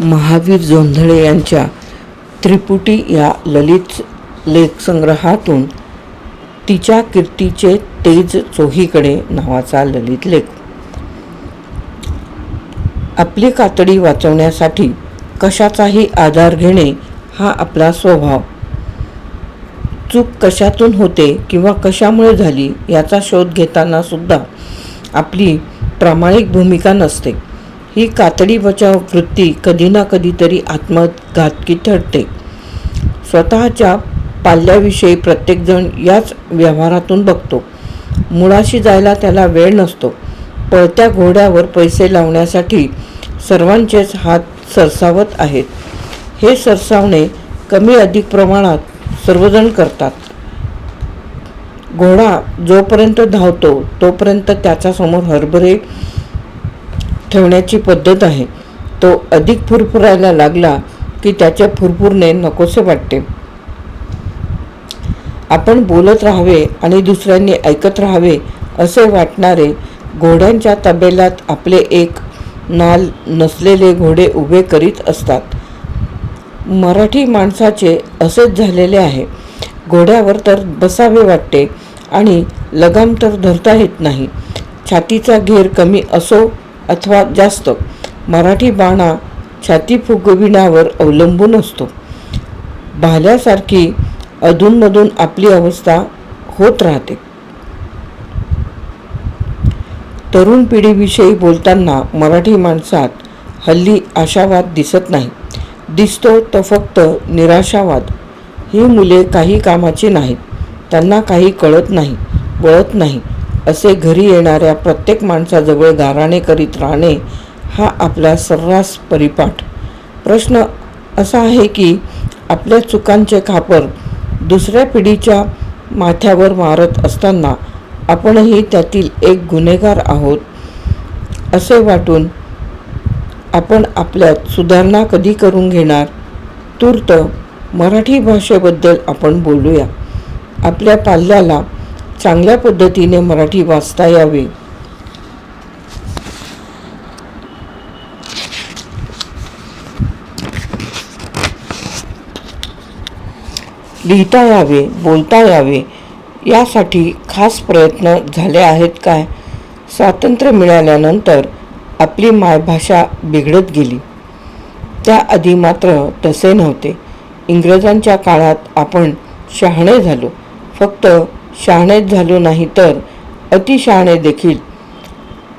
महावीर जोंधळे यांच्या त्रिपुटी या ललित लेखसंग्रहातून तिच्या कीर्तीचे तेज चोहीकडे नावाचा ललित लेख. आपली कातडी वाचवण्यासाठी कशाचाही आधार घेणे हा आपला स्वभाव. चूक कशातून होते किंवा कशामुळे झाली याचा शोध घेताना सुद्धा आपली प्रामाणिक भूमिका नसते. ही कातडी बचाव वृत्ती कधी ना कधीतरी आत्मघातकी ठरते. स्वतःच्या पाल्याविषयी प्रत्येकजण याच व्यवहारातून बघतो. मुळाशी जायला त्याला वेळ नसतो. पळत्या घोड्यावर पैसे लावण्यासाठी सर्वांचेच हात सरसावत आहेत. हे सरसावणे कमी अधिक प्रमाणात सर्वजण करतात. घोडा जोपर्यंत धावतो तोपर्यंत त्याच्यासमोर हरभरे ठेवण्याची पद्धत आहे. तो अधिक फुरफुरायला लागला की त्याच्या फुरफुरणे नकोसे वाटते. आपण बोलत राहावे आणि दुसऱ्यांनी ऐकत राहावे असे वाटणारे घोड्यांच्या तबेल्यात आपले एक नाल नसलेले घोडे उभे करीत असतात. मराठी माणसाचे असेच झालेले आहे. घोड्यावर तर बसावे वाटते आणि लगाम तर धरता येत नाही. छातीचा घेर कमी असो अथवा जास्त मराठी बाणा छाती फुगविण्यावर अवलंबून असतो. भाल्यासारखी अधूनमधून आपली अवस्था होत राहते. तरुण पिढीविषयी बोलताना मराठी माणसात हल्ली आशावाद दिसत नाही. दिसतो तो फक्त निराशावाद. ही मुले काही कामाची नाहीत. त्यांना काही कळत नाही वळत नाही. असे घरी येणाऱ्या प्रत्येक माणसाजवळ गाराणे करीत राहणे हा आपला सर्रास परिपाठ. प्रश्न असा आहे की आपल्या चुकांचे खापर दुसऱ्या पिढीच्या माथ्यावर मारत असताना आपणही त्यातील एक गुन्हेगार आहोत असे वाटून आपण आपल्यात सुधारणा कधी करून घेणार? तूर्त मराठी भाषेबद्दल आपण बोलूया. आपल्या पाल्याला चांगल्या पद्धतीने मराठी वाचता यावी. लिहिता यावे बोलता यावे यासाठी खास प्रयत्न झाले आहेत काय? स्वातंत्र्य मिळाल्यानंतर आपली मायभाषा बिघडत गेली. त्याआधी मात्र तसे नव्हते. इंग्रजांच्या काळात आपण शहाणे झालो. फक्त शहाणेच झालो नाही तर अतिशहाणे देखील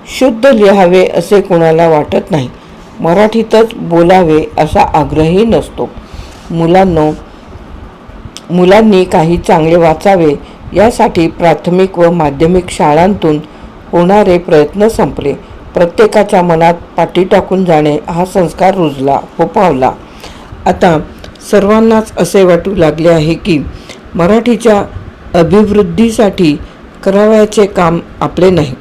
शुद्ध लिहावे असे कोणाला वाटत नाही. मराठीतच बोलावे असा आग्रहही नसतो. मुलांनो मुलांनी काही चांगले वाचावे यासाठी प्राथमिक व माध्यमिक शाळांतून होणारे प्रयत्न संपले. प्रत्येकाच्या मनात पाठी टाकून जाणे हा संस्कार रुजला फोपावला आता सर्वांनाच असे वाटू लागले आहे की मराठीच्या अभिवृद्धीसाठी करावयाचे काम आपले नाही.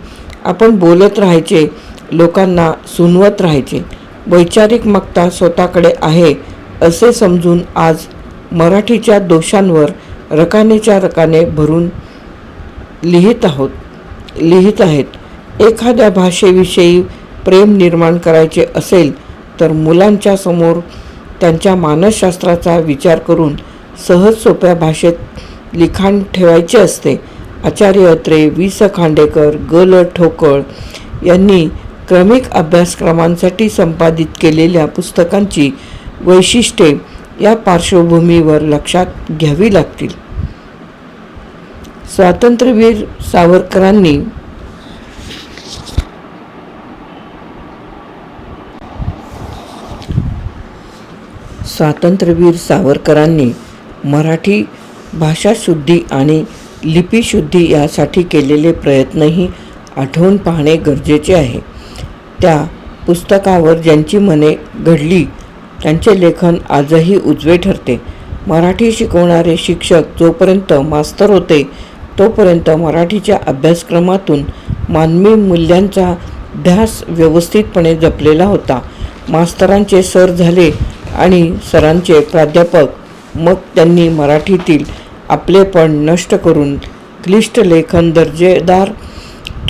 आपण बोलत राहायचे लोकांना सुनवत राहायचे. वैचारिक मक्ता स्वतःकडे आहे असे समजून आज मराठीच्या दोषांवर रकानेच्या रकाने भरून लिहित आहोत. लिहित आहेत. एखाद्या भाषेविषयी प्रेम निर्माण करायचे असेल तर मुलांच्या समोर त्यांच्या मानसशास्त्राचा विचार करून सहज सोप्या भाषेत लिखाण ठेवायचे असते. आचार्य अत्रे वि स खांडेकर ग ल ठोकळ यांनी क्रमिक अभ्यासक्रमांसाठी संपादित केलेल्या पुस्तकांची वैशिष्ट्ये या पार्श्वभूमीवर लक्षात घ्यावी लागतील. स्वातंत्र्यवीर सावरकरांनी स्वातंत्र्यवीर सावरकरांनी मराठी भाषाशुद्धी आणि लिपीशुद्धी यासाठी केलेले प्रयत्नही आठवून पाहणे गरजेचे आहे. त्या पुस्तकावर ज्यांची मने घडली त्यांचे लेखन आजही उजवे ठरते. मराठी शिकवणारे शिक्षक जोपर्यंत मास्तर होते तोपर्यंत मराठीच्या अभ्यासक्रमातून मानवी मूल्यांचा ध्यास व्यवस्थितपणे जपलेला होता. मास्तरांचे सर झाले आणि सरांचे प्राध्यापक मग त्यांनी मराठीतील आपलेपण नष्ट करून क्लिष्ट लेखन दर्जेदार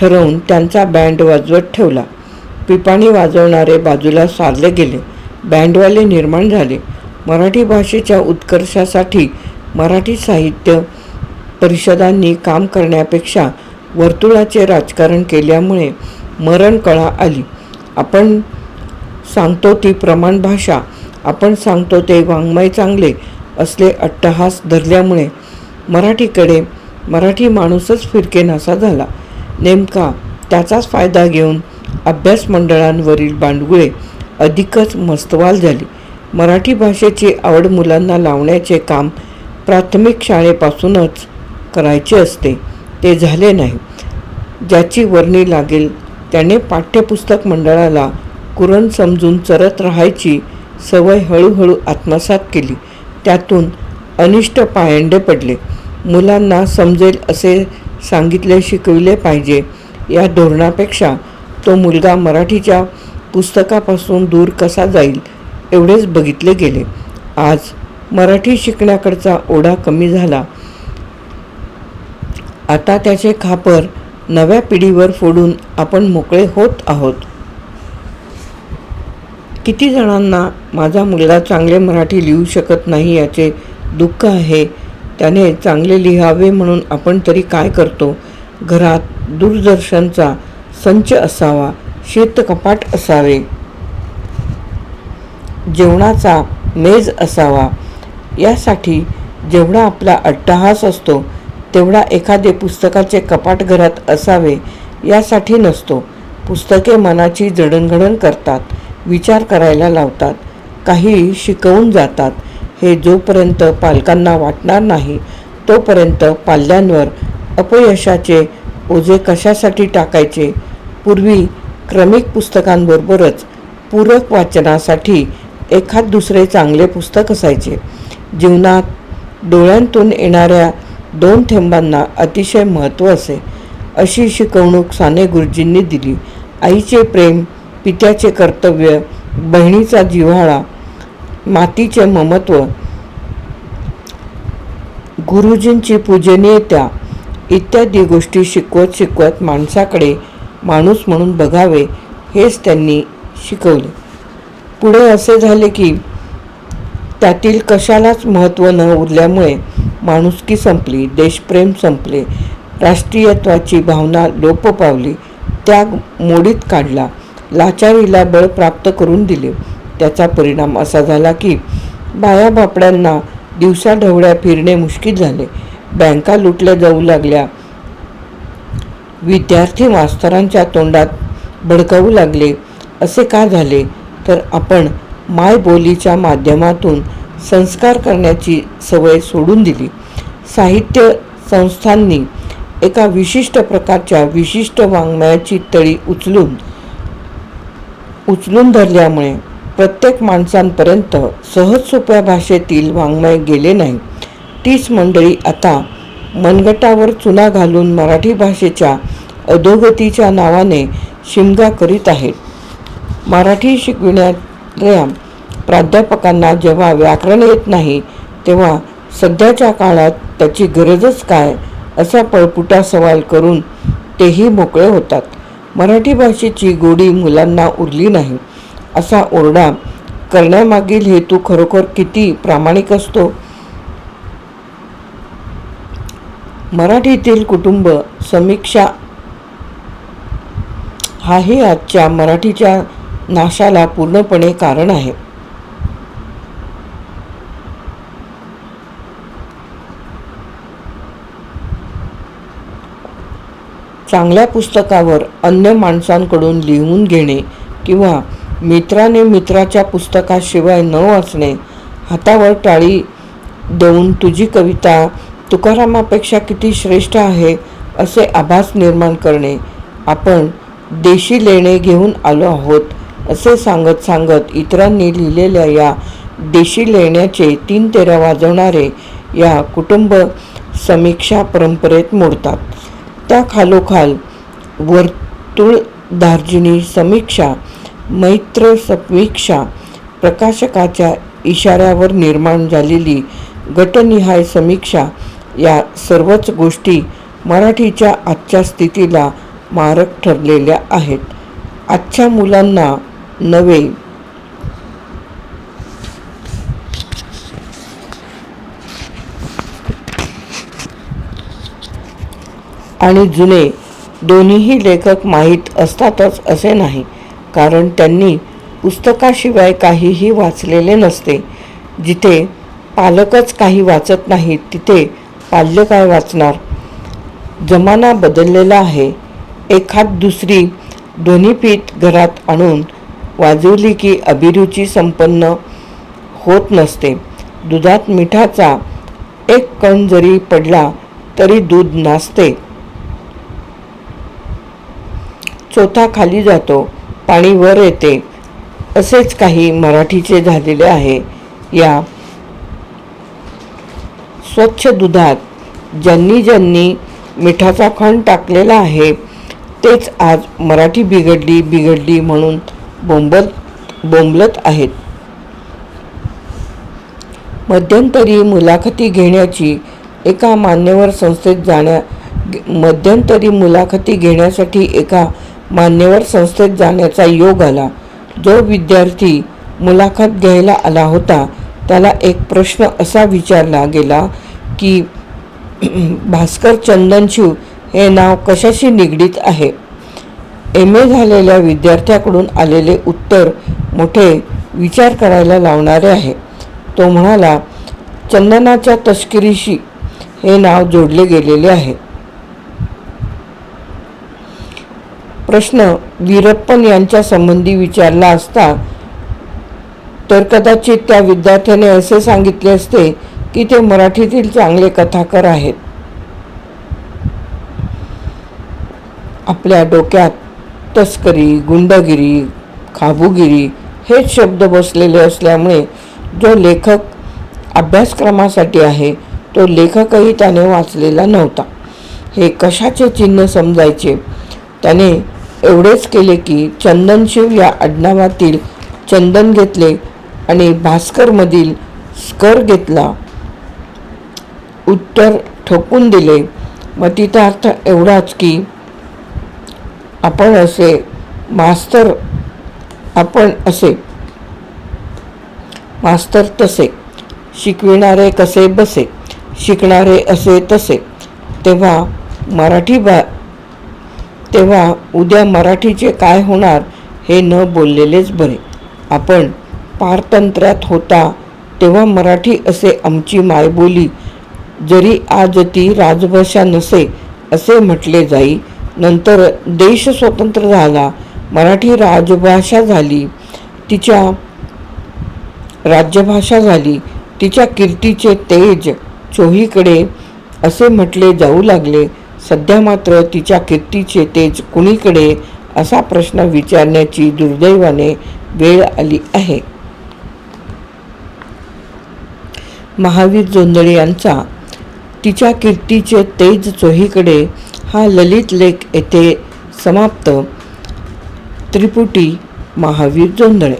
ठरवून त्यांचा बँड वाजवत ठेवला. पिपाणी वाजवणारे बाजूला सारले गेले. बँडवाले निर्माण झाले. मराठी भाषेच्या उत्कर्षासाठी मराठी साहित्य परिषदांनी काम करण्यापेक्षा वर्तुळाचे राजकारण केल्यामुळे मरणकळा आली. आपण सांगतो ती प्रमाण भाषा आपण सांगतो ते वाङ्मय चांगले असले अट्टहास धरल्यामुळे मराठीकडे मराठी माणूसच फिरकेनासा झाला. नेमका त्याचाच फायदा घेऊन अभ्यास मंडळांवरील बांडगुळे अधिकच मस्तवाल झाली. मराठी भाषेची आवड मुलांना लावण्याचे काम प्राथमिक शाळेपासूनच करायचे असते. ते झाले नाही. ज्याची वर्णी लागेल त्याने पाठ्यपुस्तक मंडळाला कुरण समजून चरत राहायची सवय हळूहळू आत्मसात केली. त्यातून अनिष्ट पायंडे पडले. मुलांना समजेल असे सांगितले शिकविले पाहिजे. या धोरणापेक्षा तो मुलगा मराठीच्या पुस्तकापासून दूर कसा जाईल एवढेच बघितले गेले. आज मराठी शिकण्याकडचा ओढा कमी झाला. आता त्याचे खापर नव्या पिढीवर फोडून आपण मोकळे होत आहोत. किती जणांना माझा मुलगा चांगले मराठी लिहू शकत नाही याचे दुःख आहे त्याने चांगले लिहावे म्हणून आपण तरी काय करतो? घरात दूरदर्शनचा संच असावा शेतकपाट असावे. जेवणाचा मेज असावा. यासाठी जेवढा आपला अट्टहास असतो तेवढा एखादे पुस्तकाचे कपाट घरात असावे यासाठी नसतो. पुस्तके मनाची जडणघडण करतात विचार करायला लावतात काही शिकवून जातात. हे जोपर्यंत पालकांना वाटणार नाही तोपर्यंत पाल्यांवर अपयशाचे ओझे कशासाठी टाकायचे? पूर्वी क्रमिक पुस्तकांबरोबरच पूरक वाचनासाठी एखाद दुसरे चांगले पुस्तक असायचे. जीवनात डोळ्यांतून येणाऱ्या दोन थेंबांना अतिशय महत्त्व असे. अशी शिकवणूक साने गुरुजींनी दिली. आईचे प्रेम पित्याचे कर्तव्य बहिणीचा जिव्हाळा मातीचे ममत्व. गुरुजींची पूजनीयता इत्यादी गोष्टी शिकवत शिकवत माणसाकडे माणूस म्हणून बघावे हेच त्यांनी शिकवले. पुढे असे झाले की त्यातील कशालाच महत्त्व न उरल्यामुळे माणुसकी संपली देशप्रेम संपले राष्ट्रीयत्वाची भावना लोप पावली त्याग मोडीत काढला लाचारीला बळ प्राप्त करून दिले. त्याचा परिणाम असा झाला की बाया बापड्यांना दिवसा ढवळ्या फिरणे मुश्किल झाले. बँका लुटल्या जाऊ लागल्या. विद्यार्थी मास्तरांच्या तोंडात भडकावू लागले. असे का झाले? तर आपण मायबोलीच्या माध्यमातून संस्कार करण्याची सवय सोडून दिली. साहित्य संस्थांनी एका विशिष्ट प्रकारच्या विशिष्ट वाङ्मयाची तळी उचलून उचलून धरल्यामुळे प्रत्येक माणसांपर्यंत सहज सोप्या भाषेतील वाङ्मय गेले नाही. तीच मंडळी आता मनगटावर चुना घालून मराठी भाषेच्या अधोगतीच्या नावाने शिमगा करीत आहेत मराठी शिकविणाऱ्या प्राध्यापकांना जेव्हा व्याकरण येत नाही तेव्हा सध्याच्या काळात त्याची गरजच काय असा पळपुटा सवाल करून तेही मोकळे होतात. मराठी भाषेची गोडी मुलांना उरली नाही. असा ओरडा करण्यामागील हेतू खरोखर किती प्रामाणिक असतो? मराठीतील कुटुंब समीक्षा हाही आजच्या मराठीच्या नाशाला पूर्णपणे कारण आहे. चांगल्या पुस्तकावर अन्य माणसांकडून लिहून घेणे किंवा मित्राने मित्राच्या पुस्तकाशिवाय न वाचणे हातावर टाळी देऊन तुझी कविता तुकारामापेक्षा किती श्रेष्ठ आहे असे आभास निर्माण करणे. आपण देशी लेणे घेऊन आलो आहोत असे सांगत सांगत इतरांनी लिहिलेल्या या देशी लेण्याचे तीन तेरा वाजवणारे या कुटुंब समीक्षा परंपरेत मोडतात. त्या खालोखाल वर्तुळ दार्जिनी समीक्षा मैत्र सपेक्षा प्रकाशकाच्या इशाऱ्यावर निर्माण झालेली गटनिहाय समीक्षा या सर्वच गोष्टी मराठीच्या आजच्या स्थितीला मारक ठरलेल्या आहेत. आजच्या मुलांना नवे आणि जुने दोन्हीही लेखक माहीत असतातच असे नाही. कारण त्यांनी पुस्तकाशिवाय काहीही वाचलेले नसते. जिथे पालकच काही वाचत नाहीत तिथे पाल्य काय वाचणार? जमाना बदललेला आहे. एखाद दुसरी ध्वनिपीठ घरात आणून वाजवली की अभिरुची संपन्न होत नसते. दुधात मिठाचा एक कण जरी पडला तरी दूध नाचते चोथा खाली जातो. पाणी वर येते. असेच काही मराठीचे झालेले आहे. या स्वच्छ दुधात ज्यांनी ज्यांनी मिठाचा खण टाकलेला आहे तेच आज मराठी बिघडली बिघडली म्हणून बोंबत बोंबलत आहेत. मध्यंतरी मुलाखती घेण्याची एका मान्यवर संस्थेत जाण्या मध्यंतरी मुलाखती घेण्यासाठी एका मान्यवर संस्थेत जाण्याचा योग आला. जो विद्यार्थी मुलाखत घ्यायला आला होता त्याला एक प्रश्न असा विचारला गेला की भास्कर चंदनशिव हे नाव कशाशी निगडीत आहे? एम ए झालेल्या विद्यार्थ्याकडून आलेले उत्तर मोठे विचार करायला लावणारे आहे. तो म्हणाला चंदनाच्या तस्करीशी हे नाव जोडले गेलेले आहे. प्रश्न वीरप्पन यांच्या संबंधी विचारला असता तर कदाचित त्या विद्यार्थ्याने असे सांगितले असते की ते मराठीतील चांगले कथाकार आहेत. आपल्या डोक्यात तस्करी गुंडगिरी खाबुगिरी हेच शब्द बसलेले असल्यामुळे जो लेखक अभ्यासक्रमासाठी आहे तो लेखकही त्याने वाचलेला नव्हता. हे कशाचे चिन्ह समजायचे? त्याने एवढेच केले की चंदनशिव या आडनावातील चंदन घेतले आणि भास्करमधील स्कर घेतला. उत्तर ठोकून दिले. मग तिचा अर्थ एवढाच की आपण असे मास्तर आपण असे मास्तर तसे. शिकविणारे कसे बसे शिकणारे असे तसे. तेव्हा मराठी भा तेव्हा उद्या मराठीचे काय होणार हे न बोललेलेच बरे. आपण पारतंत्र्यात होता तेव्हा मराठी असे आमची मायबोली जरी आज ती राजभाषा नसे असे म्हटले जाई नंतर देश स्वतंत्र झाला मराठी राजभाषा झाली तिच्या राज्यभाषा झाली तिच्या कीर्तीचे तेज चोहीकडे असे म्हटले जाऊ लागले सध्या मात्र तिच्या कीर्तीचे तेज कुणीकडे? असा प्रश्न विचारण्याची दुर्दैवाने वेळ आली आहे. महावीर जोंदळे यांचा तिच्या कीर्तीचे तेज चोहीकडे हा ललित लेख येथे समाप्त. त्रिपुटी महावीर जोंदळे